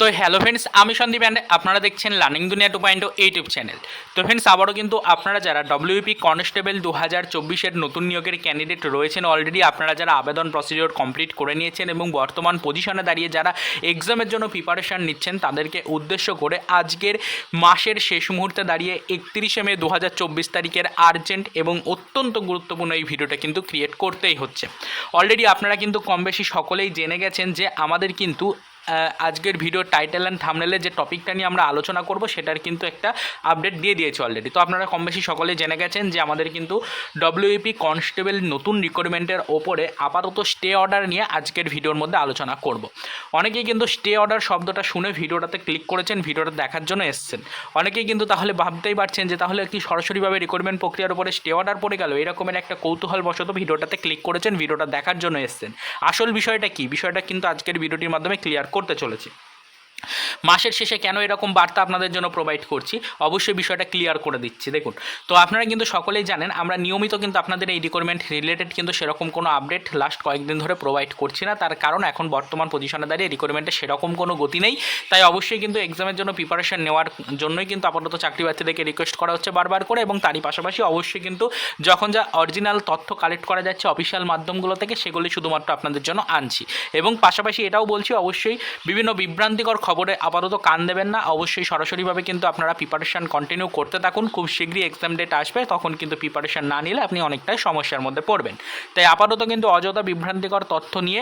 তো hello friends আমি Sandeep and আপনারা দেখছেন learning Duniya two point YouTube channel তো ফ্রেন্ডস আবারও কিন্তু আপনারা যারা ডব্লিউপি কনস্টেবল দু হাজার চব্বিশের নতুন নিয়োগের ক্যান্ডিডেট রয়েছেন অলরেডি আপনারা যারা আবেদন প্রসিডিওর কমপ্লিট করে নিয়েছেন এবং বর্তমান পজিশনে দাঁড়িয়ে যারা এক্সামের জন্য প্রিপারেশান নিচ্ছেন, তাদেরকে উদ্দেশ্য করে আজকের মাসের শেষ মুহূর্তে দাঁড়িয়ে একত্রিশে মে দু হাজার চব্বিশ তারিখের আর্জেন্ট এবং অত্যন্ত গুরুত্বপূর্ণ এই ভিডিওটা কিন্তু ক্রিয়েট করতেই হচ্ছে। অলরেডি আপনারা কিন্তু কম বেশি সকলেই জেনে গেছেন যে আমাদের কিন্তু আজকের ভিডিও টাইটেল অ্যান্ড থামনেলে যে টপিকটা নিয়ে আমরা আলোচনা করব, সেটার কিন্তু একটা আপডেট দিয়ে দিয়েছে অলরেডি তো আপনারা কম বেশি সকলে জেনে গেছেন যে আমাদের কিন্তু ডব্লিউপি কনস্টেবল নতুন রিক্রুটমেন্টের ওপরে আপাতত স্টে অর্ডার নিয়ে আজকের ভিডিওর মধ্যে আলোচনা করব। অনেকেই কিন্তু স্টে অর্ডার শব্দটা শুনে ভিডিওটাতে ক্লিক করেছেন ভিডিওটা দেখার জন্য এসছেন। অনেকেই কিন্তু তাহলে ভাবতেই পারছেন যে তাহলে কি সরাসরিভাবে রিক্রুটমেন্ট প্রক্রিয়ার উপরে স্টে অর্ডার পড়ে গেল? এরকমের একটা কৌতূহলবশত ভিডিওটাতে ক্লিক করেছেন ভিডিওটা দেখার জন্য এসছেন। আসল বিষয়টা কি? বিষয়টা কিন্তু আজকের ভিডিওটির মাধ্যমে ক্লিয়ার করতে চলেছি। মাসের শেষে কেন এরকম বার্তা আপনাদের জন্য প্রোভাইড করছি? অবশ্যই বিষয়টা ক্লিয়ার করে দিচ্ছি, দেখুন। তো আপনারা কিন্তু সকলেই জানেন, আমরা নিয়মিত কিন্তু আপনাদের এই রিকোয়ারমেন্ট রিলেটেড কিন্তু সেরকম কোনো আপডেট লাস্ট কয়েকদিন ধরে প্রোভাইড করছি না। তার কারণ এখন বর্তমান পজিশনে দাঁড়িয়ে রিকোয়ারমেন্টে সেরকম কোনো গতি নেই। তাই অবশ্যই কিন্তু এক্সামের জন্য প্রিপারেশন নেওয়ার জন্যই কিন্তু আপাতত চাকরি প্রার্থীদেরকে রিকোয়েস্ট করা হচ্ছে বারবার করে এবং তারই পাশাপাশি অবশ্যই কিন্তু যখন যা অরিজিনাল তথ্য কালেক্ট করা যাচ্ছে অফিসিয়াল মাধ্যমগুলো থেকে সেগুলি শুধুমাত্র আপনাদের জন্য আনছি। এবং পাশাপাশি এটাও বলছি, অবশ্যই বিভিন্ন বিভ্রান্তিকর খবরে আপাতত কান দেবেন না। অবশ্যই সরাসরিভাবে কিন্তু আপনারা প্রিপারেশান কন্টিনিউ করতে থাকুন। খুব শীঘ্রই এক্সাম ডেট আসবে, তখন কিন্তু প্রিপারেশান না নিলে আপনি অনেকটাই সমস্যার মধ্যে পড়বেন। তাই আপাতত কিন্তু অযথা বিভ্রান্তিকর তথ্য নিয়ে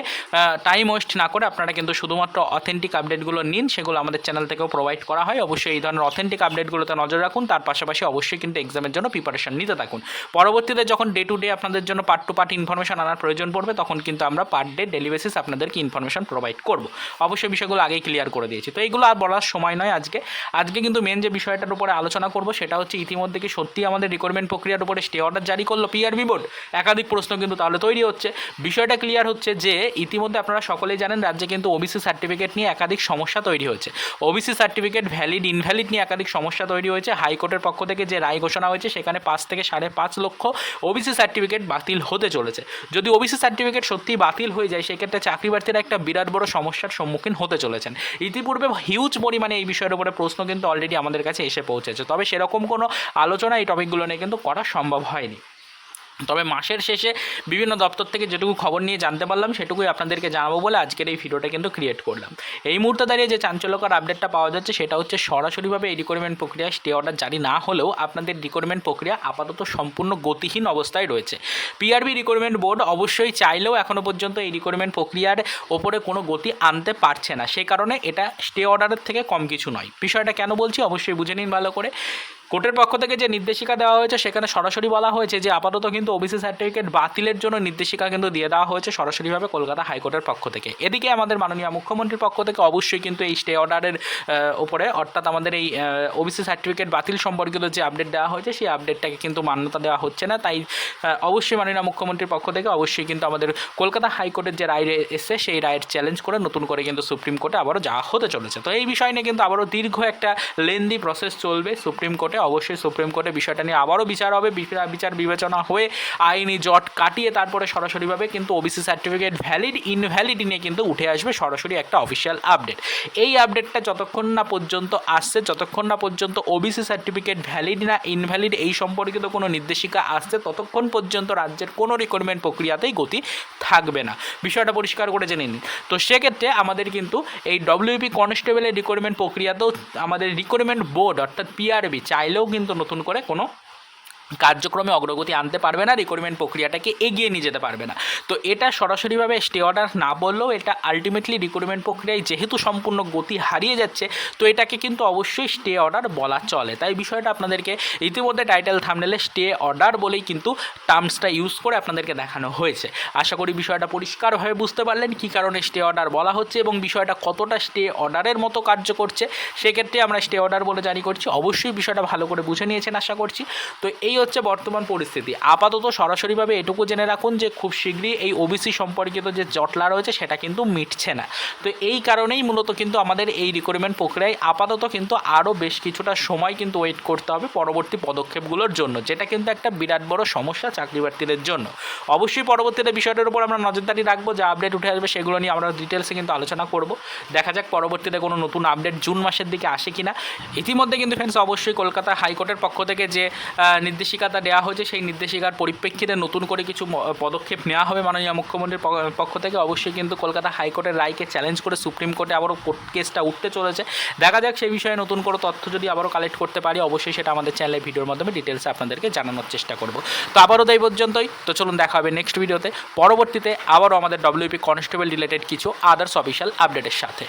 টাইম ওয়েস্ট না করে আপনারা কিন্তু শুধুমাত্র অথেন্টিক আপডেটগুলো নিন, সেগুলো আমাদের চ্যানেল থেকেও প্রোভাইড করা হয়। অবশ্যই এই ধরনের অথেন্টিক আপডেটগুলোতে নজর রাখুন, তার পাশাপাশি অবশ্যই কিন্তু এক্সামের জন্য প্রিপারেশান নিতে থাকুন। পরবর্তীতে যখন ডে টু ডে আপনাদের জন্য পার্ট টু পার্ট ইনফরমেশন আনার প্রয়োজন পড়বে, তখন কিন্তু আমরা পার ডে ডেলি বেসিস আপনাদেরকে ইনফরমেশন প্রোভাইড করব। অবশ্যই বিষয়গুলো আগেই ক্লিয়ার করে দিয়েছি। তো এইগুলো আর বলার সময় নয় আজকে। আজকে কিন্তু মেন যে বিষয়টার উপরে আলোচনা করব সেটা হচ্ছে ইতিমধ্যে কি সত্যি আমাদের রিক্রুটমেন্ট প্রক্রিয়ার উপরে স্টে অর্ডার জারি করল পিআরবি বোর্ড একাধিক প্রশ্ন কিন্তু তাহলে তৈরি হচ্ছে। বিষয়টা ক্লিয়ার হচ্ছে যে ইতিমধ্যে আপনারা সকলেই জানেন রাজ্যে কিন্তু ওবিসি সার্টিফিকেট নিয়ে একাধিক সমস্যা তৈরি হয়েছে। ওবিসি সার্টিফিকেট ভ্যালিড ইনভ্যালিড নিয়ে একাধিক সমস্যা তৈরি হয়েছে। হাইকোর্টের পক্ষ থেকে যে রায় ঘোষণা হয়েছে সেখানে পাঁচ থেকে সাড়ে পাঁচ লক্ষ ওবিসি সার্টিফিকেট বাতিল হতে চলেছে। যদি ওবিসি সার্টিফিকেট সত্যি বাতিল হয়ে যায়, সেক্ষেত্রে চাকরি প্রার্থীরা একটা বিরাট বড় সমস্যার সম্মুখীন হতে চলেছেন। ইতিপূর্বে হিউজ পরিমাণে এই বিষয়ের উপরে প্রশ্ন কিন্তু অলরেডি আমাদের কাছে এসে পৌঁছেছে। তবে সেরকম কোনো আলোচনা এই টপিকগুলো নিয়ে কিন্তু করা সম্ভব হয়নি। তবে মাসের শেষে বিভিন্ন দপ্তর থেকে যেটুকু খবর নিয়ে জানতে পারলাম, সেটুকুই আপনাদেরকে জানাব বলে আজকের এই ভিডিওটা কিন্তু ক্রিয়েট করলাম। এই মুহূর্তে দাঁড়িয়ে যে চাঞ্চল্যকর আপডেটটা পাওয়া যাচ্ছে, সেটা হচ্ছে সরাসরিভাবে এই রিক্রুটমেন্ট প্রক্রিয়া স্টে অর্ডার জারি না হলেও আপনাদের রিক্রুটমেন্ট প্রক্রিয়া আপাতত সম্পূর্ণ গতিহীন অবস্থায় রয়েছে। পিআরবি রিক্রুটমেন্ট বোর্ড অবশ্যই চাইলেও এখনও পর্যন্ত এই রিক্রুটমেন্ট প্রক্রিয়ার ওপরে কোনো গতি আনতে পারছে না। সে কারণে এটা স্টে অর্ডারের থেকে কম কিছু নয়। বিষয়টা কেন বলছি অবশ্যই বুঝে নিন ভালো করে। কোর্টের পক্ষ থেকে যে নির্দেশিকা দেওয়া হয়েছে, সেখানে সরাসরি বলা হয়েছে যে আপাতত কিন্তু ওবিসি সার্টিফিকেট বাতিলের জন্য নির্দেশিকা কিন্তু দিয়ে দেওয়া হয়েছে সরাসরিভাবে কলকাতা হাইকোর্টের পক্ষ থেকে। এদিকে আমাদের মাননীয় মুখ্যমন্ত্রীর পক্ষ থেকে অবশ্যই কিন্তু এই স্টে অর্ডারের উপরে, অর্থাৎ আমাদের এই ওবিসি সার্টিফিকেট বাতিল সম্পর্কিত যে আপডেট দেওয়া হয়েছে, সেই আপডেটটাকে কিন্তু মান্যতা দেওয়া হচ্ছে না। তাই অবশ্যই মাননীয় মুখ্যমন্ত্রীর পক্ষ থেকে অবশ্যই কিন্তু আমাদের কলকাতা হাইকোর্টের যে রায় এসে সেই রায়ের চ্যালেঞ্জ করে নতুন করে কিন্তু সুপ্রিম কোর্টে আবারও যাওয়া হতে চলেছে। তো এই বিষয় নিয়ে কিন্তু আবারও দীর্ঘ একটা লেন্দি প্রসেস চলবে সুপ্রিম কোর্টে অবশ্যই সুপ্রিম কোর্টে বিষয়টা নিয়ে আবারও বিচার হবে বিচার- বিবেচনা হয়ে আইনি জট কাটিয়ে তারপরে সরাসরিভাবে কিন্তু ওবিসি সার্টিফিকেট ভ্যালিড ইনভ্যালিড নিয়ে কিন্তু উঠে আসবে সরাসরি একটা অফিসিয়াল আপডেট এই আপডেটটা যতক্ষণ না পর্যন্ত আসছে, যতক্ষণ না পর্যন্ত ওবিসি সার্টিফিকেট ভ্যালিড না ইনভ্যালিড এই সম্পর্কিত কোনো নির্দেশিকা আসছে, ততক্ষণ পর্যন্ত রাজ্যের কোনো রিক্রুটমেন্ট প্রক্রিয়াতেই গতি থাকবে না। বিষয়টা পরিষ্কার করে জেনে নিন। তো সেক্ষেত্রে আমাদের কিন্তু এই ডব্লিউপি কনস্টেবলের রিক্রুটমেন্ট প্রক্রিয়াতেও আমাদের রিক্রুটমেন্ট বোর্ড অর্থাৎ পিআরবি চাইলেও কিন্তু নতুন করে কোনো কার্যক্রমে অগ্রগতি আনতে পারবে না রিক্রুটমেন্ট প্রক্রিয়াটাকে এগিয়ে নিয়ে যেতে পারবে না। তো এটা সরাসরিভাবে স্টে অর্ডার না বললেও এটা আলটিমেটলি রিক্রুটমেন্ট প্রক্রিয়ায় যেহেতু সম্পূর্ণ গতি হারিয়ে যাচ্ছে, তো এটাকে কিন্তু অবশ্যই স্টে অর্ডার বলা চলে। তাই বিষয়টা আপনাদেরকে ইতিমধ্যে টাইটেল থামনেলে স্টে অর্ডার বলেই কিন্তু টার্মসটা ইউজ করে আপনাদেরকে দেখানো হয়েছে। আশা করি বিষয়টা পরিষ্কারভাবে বুঝতে পারলেন কী কারণে স্টে অর্ডার বলা হচ্ছে এবং বিষয়টা কতটা স্টে অর্ডারের মতো কার্য করছে। সেক্ষেত্রে আমরা স্টে অর্ডার বলে জারি করছি। অবশ্যই বিষয়টা ভালো করে বুঝে নিয়েছেন আশা করছি। তো এই হচ্ছে বর্তমান পরিস্থিতি। আপাতত সরাসরিভাবে এটুকু জেনে রাখুন যে খুব শীঘ্রই এই ওবিসি সম্পর্কিত যে জটলা রয়েছে সেটা কিন্তু মিটছে না। তো এই কারণেই মূলত কিন্তু আমাদের এই রিক্রুটমেন্ট প্রক্রিয়ায় আপাতত কিন্তু আরও বেশ কিছুটা সময় কিন্তু ওয়েট করতে হবে পরবর্তী পদক্ষেপগুলোর জন্য যেটা কিন্তু একটা বিরাট বড় সমস্যা চাকরি প্রার্থীদের জন্য। অবশ্যই পরবর্তীতে বিষয়টার উপর আমরা নজরদারি রাখব যা আপডেট উঠে আসবে সেগুলো নিয়ে আমরা ডিটেলসে কিন্তু আলোচনা করব। দেখা যাক পরবর্তীতে কোনো নতুন আপডেট জুন মাসের দিকে আসে কিনা। ইতিমধ্যে কিন্তু ফ্রেন্ডস অবশ্যই কলকাতা হাইকোর্টের পক্ষ থেকে যে আহ, নির্দেশিকাটা দেওয়া হয়েছে, সেই নির্দেশিকার পরিপ্রেক্ষিতে নতুন করে কিছু পদক্ষেপ নেওয়া হবে মাননীয় মুখ্যমন্ত্রীর পক্ষ থেকে। অবশ্যই কিন্তু কলকাতা হাইকোর্টের রায়কে চ্যালেঞ্জ করে সুপ্রিম কোর্টে আবারও কোর্ট কেসটা উঠতে চলেছে। দেখা যাক সেই বিষয়ে নতুন করে তথ্য যদি আবারও কালেক্ট করতে পারি, অবশ্যই সেটা আমাদের চ্যানেলে ভিডিওর মাধ্যমে ডিটেলসে আপনাদেরকে জানানোর চেষ্টা করব। তো আবারও তাই পর্যন্তই। তো চলুন দেখা হবে নেক্সট ভিডিওতে পরবর্তীতে আবারও আমাদের ডব্লিউপি কনস্টেবল রিলেটেড কিছু আদার্স অফিসিয়াল আপডেটের সাথে।